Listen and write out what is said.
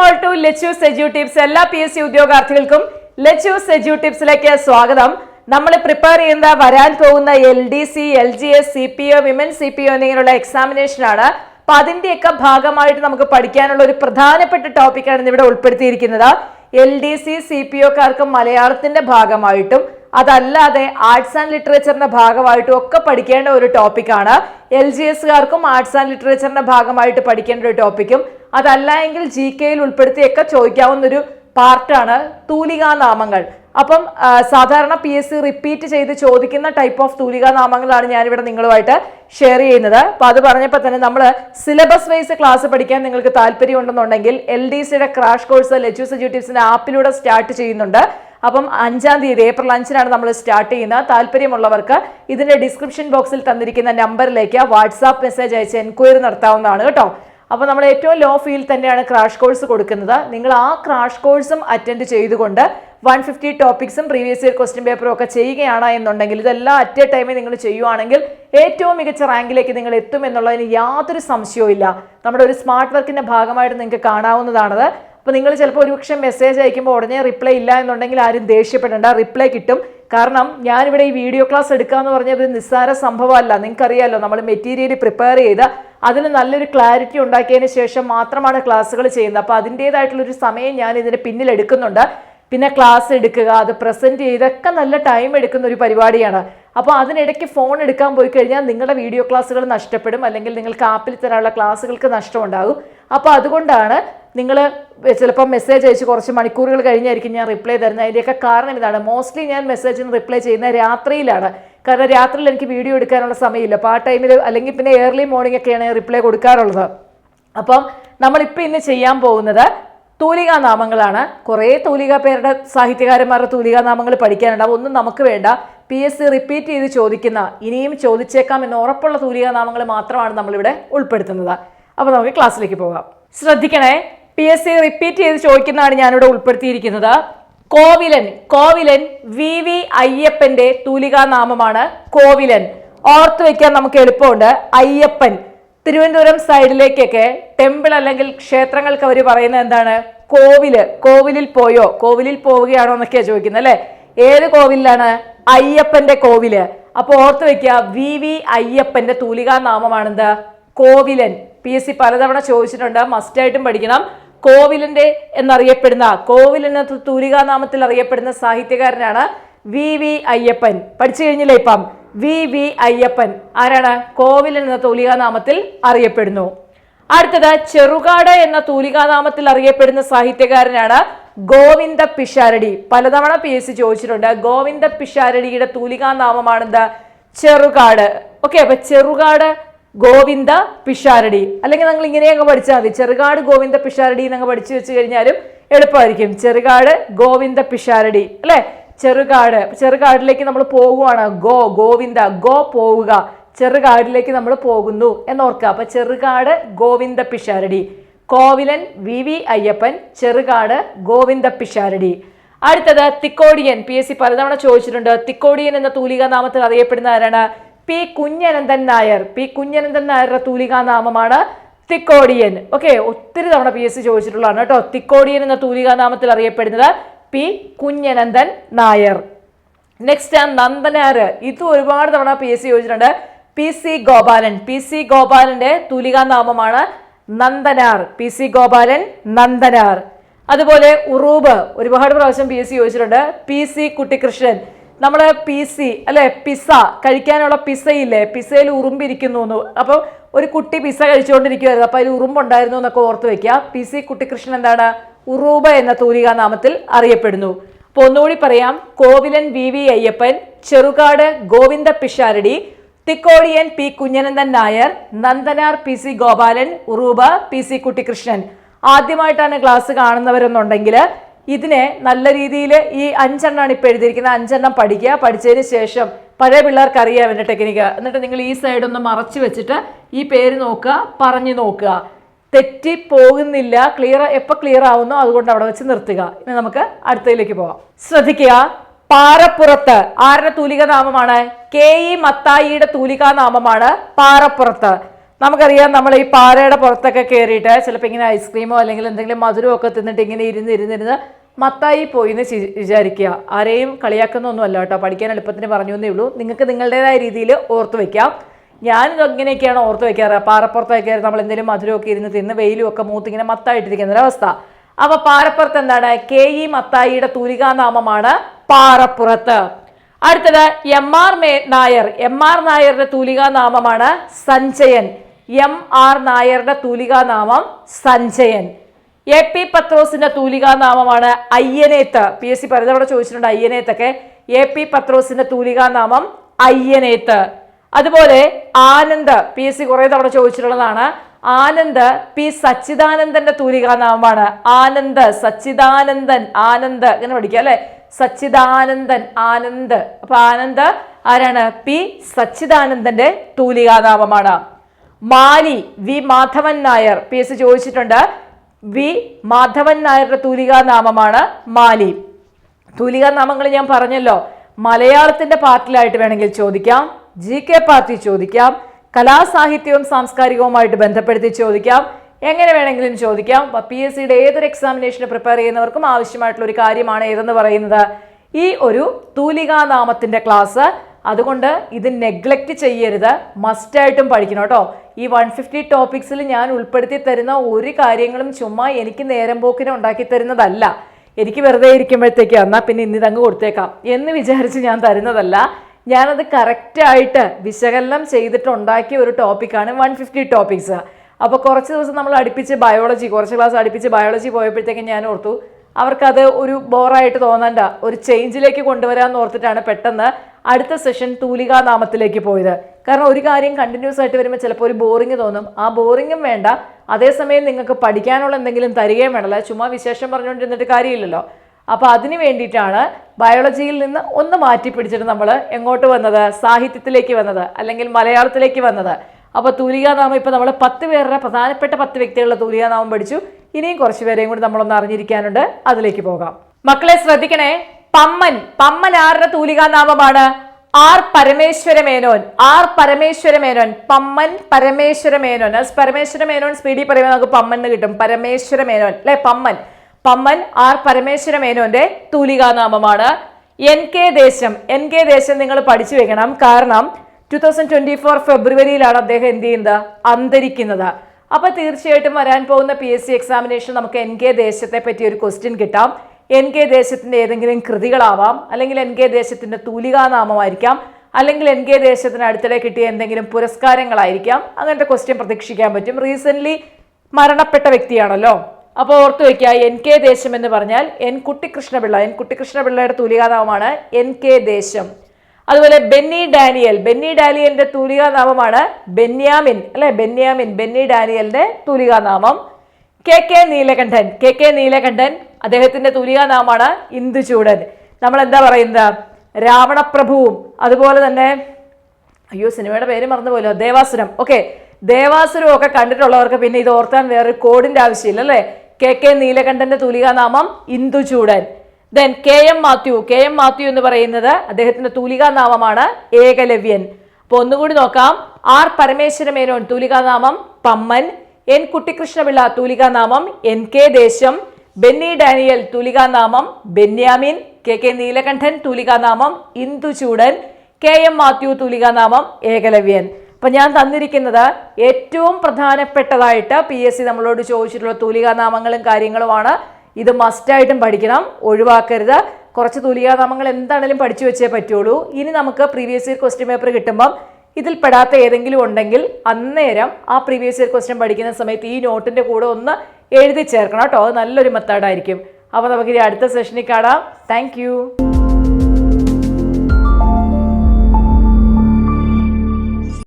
All to edu tips എല്ലാ P S C ഉദ്യോഗാർത്ഥികൾക്കും ലച്ചു സെജു ടിപ്സിലേക്ക് സ്വാഗതം. നമ്മൾ പ്രിപ്പയർ ചെയ്യുന്ന വരാൻ പോകുന്ന L D C L G S C P O women C P O എന്നിങ്ങനെയുള്ള എക്സാമിനേഷൻ ആണ്. അപ്പൊ അതിന്റെയൊക്കെ ഭാഗമായിട്ട് നമുക്ക് പഠിക്കാനുള്ള ഒരു പ്രധാനപ്പെട്ട ടോപ്പിക്കാണ് ഇവിടെ ഉൾപ്പെടുത്തിയിരിക്കുന്നത്. L D C C P ഒക്കാർക്ക് മലയാളത്തിന്റെ ഭാഗമായിട്ടും അതല്ലാതെ ആർട്സ് ആൻഡ് ലിറ്ററേച്ചറിന്റെ ഭാഗമായിട്ടും ഒക്കെ പഠിക്കേണ്ട ഒരു ടോപ്പിക്കാണ് എൽ ജി എസുകാർക്കും ആർട്സ് ആൻഡ് ലിറ്ററേച്ചറിന്റെ ഭാഗമായിട്ട് പഠിക്കേണ്ട ഒരു ടോപ്പിക്കും അതല്ല എങ്കിൽ ജി കെയിൽ ഉൾപ്പെടുത്തിയൊക്കെ ചോദിക്കാവുന്ന ഒരു പാർട്ടാണ് തൂലികാനാമങ്ങൾ അപ്പം സാധാരണ പി എസ് സി റിപ്പീറ്റ് ചെയ്ത് ചോദിക്കുന്ന ടൈപ്പ് ഓഫ് തൂലികാനാമങ്ങളാണ് ഞാനിവിടെ നിങ്ങളുമായിട്ട് ഷെയർ ചെയ്യുന്നത്. അപ്പൊ അത് പറഞ്ഞപ്പോൾ തന്നെ നമ്മൾ സിലബസ് വൈസ് ക്ലാസ് പഠിക്കാൻ നിങ്ങൾക്ക് താല്പര്യം ഉണ്ടെന്നുണ്ടെങ്കിൽ എൽ ഡി സിയുടെ ക്രാഷ് കോഴ്സ് ലെച്ചൂസ് സെജ്യൂട്ടീവ്സിന്റെ ആപ്പിലൂടെ സ്റ്റാർട്ട് ചെയ്യുന്നുണ്ട്. അപ്പം അഞ്ചാം തീയതി ഏപ്രിൽ അഞ്ചിനാണ് നമ്മൾ സ്റ്റാർട്ട് ചെയ്യുന്നത്. താല്പര്യമുള്ളവർക്ക് ഇതിന്റെ ഡിസ്ക്രിപ്ഷൻ ബോക്സിൽ തന്നിരിക്കുന്ന നമ്പറിലേക്ക് വാട്സാപ്പ് മെസ്സേജ് അയച്ച് എൻക്വയറി നടത്താവുന്നതാണ് കേട്ടോ. അപ്പോൾ നമ്മൾ ഏറ്റവും ലോ ഫീൽ തന്നെയാണ് ക്രാഷ് കോഴ്സ് കൊടുക്കുന്നത്. നിങ്ങൾ ആ ക്രാഷ് കോഴ്സും അറ്റൻഡ് ചെയ്തുകൊണ്ട് വൺ ഫിഫ്റ്റി ടോപ്പിക്സും പ്രീവിയസ് ഇയർ ക്വസ്റ്റ്യൻ പേപ്പറും ഒക്കെ ചെയ്യുകയാണ് എന്നുണ്ടെങ്കിൽ ഇതെല്ലാം അറ്റ് എ ടൈമിൽ നിങ്ങൾ ചെയ്യുവാണെങ്കിൽ ഏറ്റവും മികച്ച റാങ്കിലേക്ക് നിങ്ങൾ എത്തും എന്നുള്ളതിന് യാതൊരു സംശയവും നമ്മുടെ ഒരു സ്മാർട്ട് വർക്കിന്റെ ഭാഗമായിട്ട് നിങ്ങൾക്ക് കാണാവുന്നതാണത്. അപ്പോൾ നിങ്ങൾ ചിലപ്പോൾ ഒരുപക്ഷെ മെസ്സേജ് അയക്കുമ്പോൾ ഉടനെ റിപ്ലൈ ഇല്ല എന്നുണ്ടെങ്കിൽ ആരും ദേഷ്യപ്പെടേണ്ട. റിപ്ലൈ കിട്ടും. കാരണം ഞാനിവിടെ ഈ വീഡിയോ ക്ലാസ് എടുക്കാമെന്ന് പറഞ്ഞത് നിസ്സാര സംഭവമല്ല. നിങ്ങൾക്കറിയാലോ നമ്മൾ മെറ്റീരിയൽ പ്രിപ്പയർ ചെയ്ത് അതിന് നല്ലൊരു ക്ലാരിറ്റി ഉണ്ടാക്കിയതിന് ശേഷം മാത്രമാണ് ക്ലാസ്സുകൾ ചെയ്യുന്നത്. അപ്പോൾ അതിന്റേതായിട്ടുള്ളൊരു സമയം ഞാൻ ഇതിന് പിന്നിൽ എടുക്കുന്നുണ്ട്. പിന്നെ ക്ലാസ് എടുക്കുക അത് പ്രസന്റ് ചെയ്തൊക്കെ നല്ല ടൈം എടുക്കുന്ന ഒരു പരിപാടിയാണ്. അപ്പോൾ അതിനിടയ്ക്ക് ഫോൺ എടുക്കാൻ പോയി കഴിഞ്ഞാൽ നിങ്ങളുടെ വീഡിയോ ക്ലാസ്സുകൾ നഷ്ടപ്പെടും. അല്ലെങ്കിൽ നിങ്ങൾക്ക് ആപ്പിൽ തരാനുള്ള ക്ലാസ്സുകൾക്ക് നഷ്ടമുണ്ടാകും. അപ്പോൾ അതുകൊണ്ടാണ് നിങ്ങൾ ചിലപ്പോൾ മെസ്സേജ് അയച്ച് കുറച്ച് മണിക്കൂറുകൾ കഴിഞ്ഞായിരിക്കും ഞാൻ റിപ്ലൈ തരുന്നത്. അതിന്റെയൊക്കെ കാരണം ഇതാണ്. മോസ്റ്റ്ലി ഞാൻ മെസ്സേജിന് റിപ്ലൈ ചെയ്യുന്ന രാത്രിയിലാണ്. കാരണം രാത്രിയിൽ എനിക്ക് വീഡിയോ എടുക്കാനുള്ള സമയമില്ല. അപ്പോൾ ആ ടൈമിൽ അല്ലെങ്കിൽ പിന്നെ ഏർലി മോർണിംഗ് ഒക്കെയാണ് റിപ്ലൈ കൊടുക്കാറുള്ളത്. അപ്പം നമ്മളിപ്പോൾ ഇന്ന് ചെയ്യാൻ പോകുന്നത് തൂലികാ നാമങ്ങളാണ്. കുറേ തൂലിക പേരുടെ സാഹിത്യകാരന്മാരുടെ തൂലികാ നാമങ്ങൾ പഠിക്കാനുണ്ടാവും ഒന്നും നമുക്ക് വേണ്ട. പി എസ് സി റിപ്പീറ്റ് ചെയ്ത് ചോദിക്കുന്ന ഇനിയും ചോദിച്ചേക്കാം എന്ന് ഉറപ്പുള്ള തൂലികാ നാമങ്ങൾ മാത്രമാണ് നമ്മളിവിടെ ഉൾപ്പെടുത്തുന്നത്. അപ്പോൾ നമുക്ക് ക്ലാസ്സിലേക്ക് പോകാം. ശ്രദ്ധിക്കണേ പി എസ് സി റിപ്പീറ്റ് ചെയ്ത് ചോദിക്കുന്നതാണ് ഞാനിവിടെ ഉൾപ്പെടുത്തിയിരിക്കുന്നത്. കോവിലൻ കോവിലൻ വി വി അയ്യപ്പന്റെ തൂലികാനാമമാണ് കോവിലൻ. ഓർത്ത് വയ്ക്കാൻ നമുക്ക് എളുപ്പമുണ്ട്. അയ്യപ്പൻ. തിരുവനന്തപുരം സൈഡിലേക്കൊക്കെ ടെമ്പിൾ അല്ലെങ്കിൽ ക്ഷേത്രങ്ങൾക്ക് അവർ പറയുന്നത് എന്താണ്? കോവിൽ. കോവിലിൽ പോയോ? കോവിലിൽ പോവുകയാണോ എന്നൊക്കെയാണ് ചോദിക്കുന്നത് അല്ലേ? ഏത് കോവിലാണ് അയ്യപ്പന്റെ കോവിൽ. അപ്പൊ ഓർത്ത് വെക്കുക വി വി അയ്യപ്പന്റെ തൂലികാ നാമമാണെന്ത്? കോവിലൻ. പി എസ് സി പലതവണ ചോദിച്ചിട്ടുണ്ട് മസ്റ്റായിട്ടും പഠിക്കണം. കോവിലിന്റെ എന്നറിയപ്പെടുന്ന കോവിൽ എന്ന തൂലികാ നാമത്തിൽ അറിയപ്പെടുന്ന സാഹിത്യകാരനാണ് വി വി അയ്യപ്പൻ. പഠിച്ചു കഴിഞ്ഞില്ലേ ഇപ്പം? V V Ayyappan. ആരാണ്? കോവിൽ എന്ന തൂലികാ നാമത്തിൽ അറിയപ്പെടുന്നു. അടുത്തത് ചെറുകാട് എന്ന തൂലികാനാമത്തിൽ അറിയപ്പെടുന്ന സാഹിത്യകാരനാണ് ഗോവിന്ദ പിഷാരടി. പലതവണ പി എസ് സി ചോദിച്ചിട്ടുണ്ട്. ഗോവിന്ദ പിഷാരടിയുടെ തൂലികാ തൂലികാനാമമാണെന്ത്? ചെറുകാട്. ഓക്കെ അപ്പൊ ചെറുകാട് ഗോവിന്ദ പിഷാരടി. അല്ലെങ്കിൽ നിങ്ങൾ ഇങ്ങനെ അങ്ങ് പഠിച്ചാൽ മതി. ചെറുകാട് ഗോവിന്ദ പിഷാരടി എന്നങ്ങ് പഠിച്ചു വെച്ച് കഴിഞ്ഞാലും എളുപ്പമായിരിക്കും. ചെറുകാട് ഗോവിന്ദ പിഷാരടി. അല്ലെ? ചെറുകാട്. ചെറുകാടിലേക്ക് നമ്മൾ പോകുവാണ്. ഗോ ഗോവിന്ദ ഗോ പോവുക. ചെറുകാടിലേക്ക് നമ്മൾ പോകുന്നു എന്നോർക്കുക. അപ്പൊ ചെറുകാട് ഗോവിന്ദ പിഷാരടി. കോവിലൻ വി വി അയ്യപ്പൻ ചെറുകാട് ഗോവിന്ദ പിഷാരടി അടുത്തത് തിക്കോടിയൻ. പി എസ് സി പലതവണ ചോദിച്ചിട്ടുണ്ട് തിക്കോടിയൻ എന്ന തൂലികാ നാമത്തിൽ അറിയപ്പെടുന്ന ആരാണ്? പി കുഞ്ഞനന്ദൻ നായർ. പി കുഞ്ഞനന്ദൻ നായരുടെ തൂലികാ നാമമാണ് തിക്കോടിയൻ. ഓക്കെ ഒത്തിരി തവണ പി എസ് സി ചോദിച്ചിട്ടുള്ളതാണ് കേട്ടോ. തിക്കോടിയൻ എന്ന തൂലികാ നാമത്തിൽ അറിയപ്പെടുന്നത് പി കുഞ്ഞനന്ദൻ നായർ. നെക്സ്റ്റ് നന്ദനാർ ഇത് ഒരുപാട് തവണ പി എസ് സി ചോദിച്ചിട്ടുണ്ട്. P C Gopalan. P C ഗോപാലന്റെ തൂലികാ നാമമാണ് നന്ദനാർ പി സി ഗോപാലൻ നന്ദനാർ. അതുപോലെ ഉറൂബ് ഒരുപാട് പ്രാവശ്യം പി എസ് സി ചോദിച്ചിട്ടുണ്ട്. പി സി കുട്ടിക്കൃഷ്ണൻ നമ്മുടെ പി സി അല്ലെ പിസ കഴിക്കാനുള്ള പിസയില്ലേ പിസയിൽ ഉറുമ്പിരിക്കുന്നു എന്ന്. അപ്പോൾ ഒരു കുട്ടി പിസ കഴിച്ചുകൊണ്ടിരിക്കുമായിരുന്നു അപ്പോൾ അതിൽ ഉറുമ്പുണ്ടായിരുന്നു എന്നൊക്കെ ഓർത്ത് വെക്കുക. പി സി കുട്ടിക്കൃഷ്ണൻ എന്താണ്? ഉറൂബ എന്ന തൂലികാ നാമത്തിൽ അറിയപ്പെടുന്നു. അപ്പൊ ഒന്നുകൂടി പറയാം. Kovilan V V Ayyappan Cherukad Govinda Pisharody Thikkodiyan P Kunhanandan Nair Nandanar P C Gopalan Uroob P C Kuttikrishnan ആദ്യമായിട്ടാണ് ക്ലാസ് കാണുന്നവരെന്നുണ്ടെങ്കിൽ ഇതിനെ നല്ല രീതിയിൽ ഈ അഞ്ചെണ്ണമാണ് ഇപ്പോൾ എഴുതിയിരിക്കുന്നത്. അഞ്ചെണ്ണം പഠിക്കുക. പഠിച്ചതിന് ശേഷം പഴയ പിള്ളേർക്ക് അറിയാം എന്റെ ടെക്നിക്ക്. എന്നിട്ട് നിങ്ങൾ ഈ സൈഡ് ഒന്ന് മറച്ചു വെച്ചിട്ട് ഈ പേര് നോക്കുക പറഞ്ഞു നോക്കുക. തെറ്റി പോകുന്നില്ല. ക്ലിയർ എപ്പോൾ ക്ലിയർ ആവുന്നോ അതുകൊണ്ട് അവിടെ വെച്ച് നിർത്തുക. ഇനി നമുക്ക് അടുത്തതിലേക്ക് പോവാം. ശ്രദ്ധിക്കുക. പാറപ്പുറത്ത്. ആരുടെ തൂലിക നാമമാണ്? കെ ഇ മത്തായിയുടെ തൂലികാ നാമമാണ് പാറപ്പുറത്ത്. നമുക്കറിയാം നമ്മൾ ഈ പാറയുടെ പുറത്തൊക്കെ കയറിയിട്ട് ചിലപ്പോൾ ഇങ്ങനെ ഐസ്ക്രീമോ അല്ലെങ്കിൽ എന്തെങ്കിലും മധുരമോ ഒക്കെ തിന്നിട്ട് ഇങ്ങനെ ഇരുന്ന് ഇരുന്നിരുന്ന് മത്തായി പോയി എന്ന് വിചാരിക്കുക. ആരെയും കളിയാക്കുന്നൊന്നുമല്ല കേട്ടോ. പഠിക്കാൻ എളുപ്പത്തിന് പറഞ്ഞു എന്നേ ഉള്ളൂ. നിങ്ങൾക്ക് നിങ്ങളുടേതായ രീതിയിൽ ഓർത്ത് വയ്ക്കാം ഞാനിത് ഇങ്ങനെയൊക്കെയാണ് ഓർത്ത് വയ്ക്കാറ് പാറപ്പുറത്തൊക്കെ കയറി നമ്മൾ എന്തെങ്കിലും മധുരമൊക്കെ ഇരുന്ന് തിന്ന് വെയിലും ഒക്കെ മൂത്തിങ്ങനെ മത്തായിട്ടിരിക്കുന്ന ഒരവസ്ഥ. അപ്പോൾ പാറപ്പുറത്ത് എന്താണ്? കെ ഇ മത്തായിയുടെ തൂലികാനാമമാണ് പാറപ്പുറത്ത്. അടുത്തത് എം ആർ മേ നായർ. എം ആർ നായരുടെ തൂലികാ നാമമാണ് സഞ്ജയൻ. എം ആർ നായരുടെ തൂലികാ നാമം സഞ്ജയൻ. എ പി പത്രോസിന്റെ തൂലികാ നാമമാണ് അയ്യനേത്ത്. പി എസ് സി പലതവണ ചോദിച്ചിട്ടുണ്ട് അയ്യനേത്തൊക്കെ. എ പി പത്രോസിന്റെ തൂലികാ നാമം അയ്യനേത്ത്. അതുപോലെ ആനന്ദ്. പി എസ് സി കുറെ തവണ ചോദിച്ചിട്ടുള്ളതാണ്. ആനന്ദ് പി സച്ചിദാനന്ദന്റെ തൂലികാ നാമമാണ്. ആനന്ദ് സച്ചിദാനന്ദൻ ആനന്ദ്. ഇങ്ങനെ പഠിക്കുക അല്ലെ? സച്ചിദാനന്ദൻ ആനന്ദ്. അപ്പൊ ആനന്ദ് ആരാണ്? പി സച്ചിദാനന്ദന്റെ തൂലികാനാമമാണ്. Mali V Madhavan Nair. P S ചോദിച്ചിട്ടുണ്ട്. വി മാധവൻ നായരുടെ തൂലികാനാമമാണ് മാലി. തൂലികാനാമങ്ങൾ ഞാൻ പറഞ്ഞല്ലോ. മലയാളത്തിന്റെ പാർട്ടിലായിട്ട് വേണമെങ്കിൽ ചോദിക്കാം. ജി കെ പാർട്ടി ചോദിക്കാം. കലാസാഹിത്യവും സാംസ്കാരികവുമായിട്ട് ബന്ധപ്പെടുത്തി ചോദിക്കാം. എങ്ങനെ വേണമെങ്കിലും ചോദിക്കാം. പി എസ് സിയുടെ ഏതൊരു എക്സാമിനേഷന് പ്രിപ്പയർ ചെയ്യുന്നവർക്കും ആവശ്യമായിട്ടുള്ള ഒരു കാര്യമാണ് ഏതെന്ന് പറയുന്നത്. ഈ ഒരു തൂലികാനാമത്തിന്റെ ക്ലാസ് അതുകൊണ്ട് ഇത് നെഗ്ലക്റ്റ് ചെയ്യരുത്. മസ്റ്റായിട്ടും പഠിക്കണം കേട്ടോ. ഈ വൺ ഫിഫ്റ്റി ടോപ്പിക്സിൽ ഞാൻ ഉൾപ്പെടുത്തി തരുന്ന ഒരു കാര്യങ്ങളും ചുമ്മാ എനിക്ക് നേരം പോക്കിനെ ഉണ്ടാക്കി തരുന്നതല്ല. എനിക്ക് വെറുതെ ഇരിക്കുമ്പോഴത്തേക്ക് എന്നാൽ പിന്നെ ഇന്ന് ഇതങ്ങ് കൊടുത്തേക്കാം എന്ന് വിചാരിച്ച് ഞാൻ തരുന്നതല്ല. ഞാനത് കറക്റ്റായിട്ട് വിശകലനം ചെയ്തിട്ടുണ്ടാക്കിയ ഒരു ടോപ്പിക്കാണ് വൺ ഫിഫ്റ്റി ടോപ്പിക്സ് അപ്പോൾ കുറച്ച് ദിവസം നമ്മൾ അടുപ്പിച്ച് ബയോളജി കുറച്ച് ക്ലാസ് അടുപ്പിച്ച് ബയോളജി പോയപ്പോഴത്തേക്കും ഞാൻ ഓർത്തു അവർക്കത് ഒരു ബോറായിട്ട് തോന്നണ്ട ഒരു ചേഞ്ചിലേക്ക് കൊണ്ടുവരാമെന്ന് ഓർത്തിട്ടാണ് പെട്ടെന്ന് അടുത്ത സെഷൻ തൂലികാ നാമത്തിലേക്ക് പോയത്. കാരണം ഒരു കാര്യം കണ്ടിന്യൂസ് ആയിട്ട് വരുമ്പോൾ ചിലപ്പോൾ ഒരു ബോറിങ് തോന്നും. ആ ബോറിങ്ങും വേണ്ട. അതേസമയം നിങ്ങൾക്ക് പഠിക്കാനുള്ള എന്തെങ്കിലും തരികയും വേണമല്ലോ. ചുമ്മാ വിശേഷം പറഞ്ഞുകൊണ്ടിരുന്നിട്ട് കാര്യമില്ലല്ലോ. അപ്പോൾ അതിന് വേണ്ടിയിട്ടാണ് ബയോളജിയിൽ നിന്ന് ഒന്ന് മാറ്റി പിടിച്ചിട്ട് നമ്മൾ എങ്ങോട്ട് വന്നത്? സാഹിത്യത്തിലേക്ക് വന്നത്? അല്ലെങ്കിൽ മലയാളത്തിലേക്ക് വന്നത്? അപ്പോൾ തൂലികാനാമം ഇപ്പോൾ നമ്മൾ പത്ത് പേരുടെ പ്രധാനപ്പെട്ട പത്ത് വ്യക്തികളുടെ തൂലികാനാമം പഠിച്ചു. ഇനിയും കുറച്ച് പേരെയും കൂടി നമ്മളൊന്ന് അറിഞ്ഞിരിക്കാനുണ്ട്. അതിലേക്ക് പോകാം. മക്കളെ ശ്രദ്ധിക്കണേ. പമ്മൻ പമ്മൻ ആരുടെ തൂലികാനാമമാണ്? ആർ പരമേശ്വര മേനോൻ ആർ പരമേശ്വര മേനോൻ പമ്മൻ പരമേശ്വര മേനോൻ അത് പരമേശ്വര മേനോൻ സ്പീഡിൽ പറയുമ്പോൾ നമുക്ക് പമ്മൻ എന്ന് കിട്ടും. പരമേശ്വര മേനോൻ അല്ലെ? പമ്മൻ. പമ്മൻ ആർ പരമേശ്വര മേനോന്റെ തൂലികാനാമമാണ്. N K Desam N K Desam നിങ്ങൾ പഠിച്ചു വെക്കണം. കാരണം ടു തൗസൻഡ് ട്വന്റി ഫോർ ഫെബ്രുവരിയിലാണ് അദ്ദേഹം എന്ത് ചെയ്യുന്നത്? അന്തരിക്കുന്നത്. അപ്പൊ തീർച്ചയായിട്ടും വരാൻ പോകുന്ന പി എസ് സി എക്സാമിനേഷൻ നമുക്ക് എൻ കെ ദേശത്തെ പറ്റി ഒരു ക്വസ്റ്റ്യൻ കിട്ടാം. എൻ കെ ദേശത്തിന്റെ ഏതെങ്കിലും കൃതികളാവാം അല്ലെങ്കിൽ എൻ കെ ദേശത്തിന്റെ തൂലികാനാമമായിരിക്കാം അല്ലെങ്കിൽ എൻ കെ ദേശത്തിന് അടുത്തിടെ കിട്ടിയ എന്തെങ്കിലും പുരസ്കാരങ്ങളായിരിക്കാം. അങ്ങനത്തെ ക്വസ്റ്റ്യൻ പ്രതീക്ഷിക്കാൻ പറ്റും. റീസെന്റ് മരണപ്പെട്ട വ്യക്തിയാണല്ലോ. അപ്പോൾ ഓർത്തു വെക്കുക എൻ കെ ദേശം എന്ന് പറഞ്ഞാൽ എൻ കുട്ടിക്കൃഷ്ണപിള്ള എൻ കുട്ടിക്കൃഷ്ണപിള്ളയുടെ തൂലികാനാമമാണ് എൻ കെ ദേശം. അതുപോലെ ബെന്നി ഡാനിയൽ. ബെന്നി ഡാനിയലിന്റെ തൂലികാനാമമാണ് ബെന്യാമിൻ. അല്ലെ? ബെന്യാമിൻ ബെന്നി ഡാനിയലിന്റെ തൂലികാനാമം. K K Neelakantan. K K Neelakantan അദ്ദേഹത്തിന്റെ തൂലികാനാമമാണ് ഇന്ദുചൂടൻ നമ്മൾ എന്താ പറയുന്നത്? രാവണപ്രഭുവും അതുപോലെ തന്നെ അയ്യോ സിനിമയുടെ പേര് മറന്നുപോലോ ദേവാസുരം. ഓക്കെ ദേവാസുരം ഒക്കെ കണ്ടിട്ടുള്ളവർക്ക് പിന്നെ ഇത് ഓർത്താൻ വേറൊരു കോഡിന്റെ ആവശ്യമില്ല അല്ലേ? കെ കെ നീലകണ്ഠന്റെ തൂലികാനാമം Induchoodan then K M Mathew K M Mathew എന്ന് പറയുന്നത് അദ്ദേഹത്തിന്റെ തൂലികാനാമമാണ് ഏകലവ്യൻ. അപ്പൊ ഒന്നുകൂടി നോക്കാം. ആർ പരമേശ്വര മേനോൻ തൂലികാനാമം പമ്മൻ. എൻ കുട്ടിക്കൃഷ്ണപിള്ള തൂലികാനാമം N K Desam. Benny Daniel തൂലികാനാമം ബെന്യാമിൻ. കെ കെ നീലകണ്ഠൻ തൂലികാനാമം ഇന്ദുചൂടൻ. കെ എം മാത്യു തൂലികാനാമം ഏകലവ്യൻ. അപ്പൊ ഞാൻ തന്നിരിക്കുന്നത് ഏറ്റവും പ്രധാനപ്പെട്ടതായിട്ട് പി എസ് സി നമ്മളോട് ചോദിച്ചിട്ടുള്ള തൂലികാനാമങ്ങളും കാര്യങ്ങളുമാണ് ഇത് മസ്റ്റായിട്ടും പഠിക്കണം ഒഴിവാക്കരുത്. കുറച്ച് തൂലികാനാമങ്ങൾ എന്താണെങ്കിലും പഠിച്ചു വെച്ചേ പറ്റുള്ളൂ. ഇനി നമുക്ക് പ്രീവിയസ് ഇയർ ക്വസ്റ്റ്യൻ പേപ്പർ കിട്ടുമ്പം ഇതിൽ പെടാത്ത ഏതെങ്കിലും ഉണ്ടെങ്കിൽ അന്നേരം ആ പ്രീവിയസ് ഇയർ ക്വസ്റ്റ്യൻ പഠിക്കുന്ന സമയത്ത് ഈ നോട്ടിന്റെ കൂടെ ഒന്ന് എഴുതി ചേർക്കണം കേട്ടോ. അത് നല്ലൊരു മെത്തേഡായിരിക്കും അപ്പോൾ നമുക്ക് ഇനി അടുത്ത സെഷനിൽ കാണാം. താങ്ക്